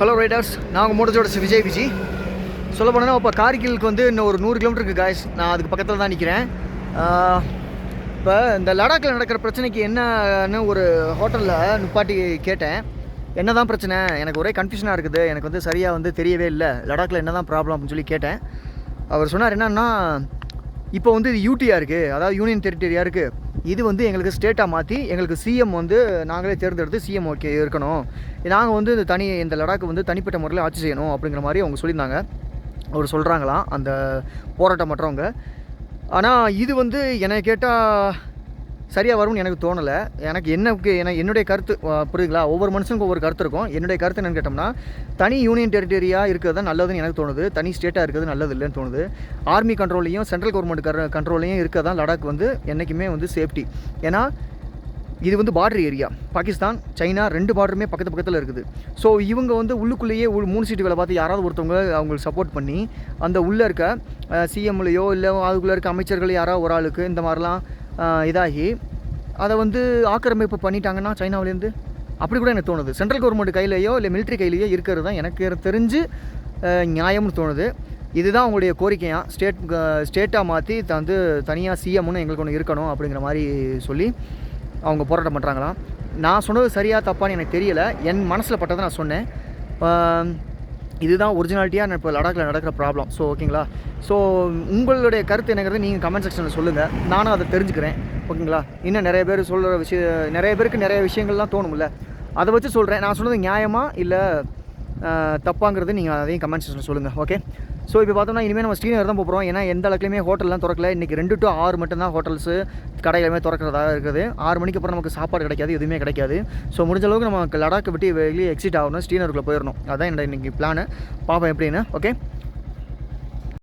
Hello riders நாங்கள் மூடத்தோட விஜய் விஜய் சொல்ல போனால் இப்போ கார்கிலுக்கு வந்து இன்னும் ஒரு நூறு கிலோமீட்டருக்கு காய்ஸ் நான் அதுக்கு பக்கத்தில் தான் நிற்கிறேன் இப்போ இந்த லடாக்கில் நடக்கிற பிரச்சனைக்கு என்னன்னு ஒரு ஹோட்டலில் நிப்பாட்டி கேட்டேன். என்ன தான் பிரச்சனை? எனக்கு ஒரே கன்ஃபியூஷனாக இருக்குது. எனக்கு வந்து சரியாக வந்து தெரியவே இல்லை. லடாக்கில் என்ன தான் ப்ராப்ளம் அப்படின்னு சொல்லி கேட்டேன். அவர் சொன்னார் என்னன்னா இப்போ வந்து இது யூடியாக இருக்குது அதாவது யூனியன் டெரிட்டரியாக இருக்குது இது வந்து எங்களுக்கு ஸ்டேட்டாக மாற்றி எங்களுக்கு சிஎம் வந்து நாங்களே தேர்ந்தெடுத்து சிஎம் ஓகே இருக்கணும். நாங்கள் வந்து இந்த தனி இந்த லடாக்கு வந்து தனிப்பட்ட முறையில் ஆட்சி செய்யணும் அப்படிங்கிற மாதிரி அவங்க சொல்லியிருந்தாங்க. அவர் சொல்கிறாங்களாம் அந்த போராட்டம் மற்றவங்க ஆனால் இது வந்து என்னை கேட்டால் சரியாக வரும்னு எனக்கு தோணலை. எனக்கு என்ன எனக்கு என்னுடைய கருத்து புரியுதுங்களா? ஒவ்வொரு மனுஷனுக்கும் ஒவ்வொரு கருத்து இருக்கும். என்னுடைய கருத்து என்னன்னு கேட்டோம்னா தனி யூனியன் டெரிட்டரியாக இருக்கிறது தான் நல்லதுன்னு எனக்கு தோணுது. தனி ஸ்டேட்டாக இருக்கிறது நல்லது இல்லைன்னு தோணுது. ஆர்மி கண்ட்ரோலையும் சென்ட்ரல் கவர்மெண்ட் கர கண்ட்ரோலையும் இருக்க தான் லடாக் வந்து என்றைக்குமே வந்து சேஃப்டி. ஏன்னா இது வந்து பார்டர் ஏரியா பாகிஸ்தான் சைனா ரெண்டு பார்டருமே பக்கத்து பக்கத்தில் இருக்குது. ஸோ இவங்க வந்து உள்ளுக்குள்ளேயே உள் மூணு சீட்டு வேலை பார்த்து யாராவது ஒருத்தவங்க அவங்களுக்கு சப்போர்ட் பண்ணி அந்த உள்ளே இருக்க சிஎம்லையோ இல்லை அதுக்குள்ளே இருக்க அமைச்சர்கள் யாராவது ஒரு ஆளுக்கு இந்த மாதிரிலாம் இதாகி அதை வந்து ஆக்கிரமிப்பு பண்ணிட்டாங்கன்னா சைனாவிலேருந்து அப்படி கூட எனக்கு தோணுது. சென்ட்ரல் கவர்மெண்ட் கையிலையோ இல்லை மிலிட்ரி கையிலையோ இருக்கிறது தான் எனக்கு தெரிஞ்சு நியாயம்னு தோணுது. இதுதான் உங்களுடைய கோரிக்கையாக ஸ்டேட் ஸ்டேட்டாக மாற்றி வந்து தனியாக சிஎம்னு எங்களுக்கு ஒன்று இருக்கணும் அப்படிங்கிற மாதிரி சொல்லி அவங்க போராட்டம் பண்ணுறாங்களாம் நான் சொன்னது சரியாக தப்பான்னு எனக்கு தெரியலை. என் மனசில் பட்டதை நான் சொன்னேன். இதுதான் ஒரிஜினாலிட்டியாக நான் இப்போ லடாக்கில் நடக்கிற ப்ராப்ளம் ஸோ ஓகேங்களா ஸோ உங்களுடைய கருத்து என்னங்கிறது நீங்கள் கமெண்ட் செக்ஷனில் சொல்லுங்கள் நானும் அதை தெரிஞ்சுக்கிறேன். ஓகேங்களா இன்னும் நிறைய பேர் சொல்கிற விஷயம் நிறைய பேருக்கு நிறைய விஷயங்கள்லாம் தோணும்ல. அதை வச்சு சொல்கிறேன் நான் சொன்னது நியாயமாக இல்லை தப்பாங்கிறது நீங்கள் அதையும் கமெண்ட் செக்ஷனில் சொல்லுங்கள் ஓகே ஸோ இப்போ பார்த்தோம்னா இனிமேல் நம்ம ஸ்ரீநகர் தான் போகிறோம் ஏன்னா எந்த அளவுக்குலையுமே ஹோட்டல்லாம் திறக்கல. இன்றைக்கி ரெண்டு டு ஆறு மட்டும்தான் ஹோட்டல்ஸு கடைகளுமே திறக்கிறதா இருக்குது. ஆறு மணிக்கு அப்புறம் நமக்கு சாப்பாடு கிடைக்காது எதுவுமே கிடைக்காது. ஸோ முடிஞ்ச அளவுக்கு நமக்கு லடாக்கை விட்டு வெளியே எக்ஸிட் ஆகணும் ஸ்ரீநகருக்குள்ளே போயிடணும். அதான் என்னோட இன்றைக்கி பிளானு பார்ப்போம் எப்படின்னு ஓகே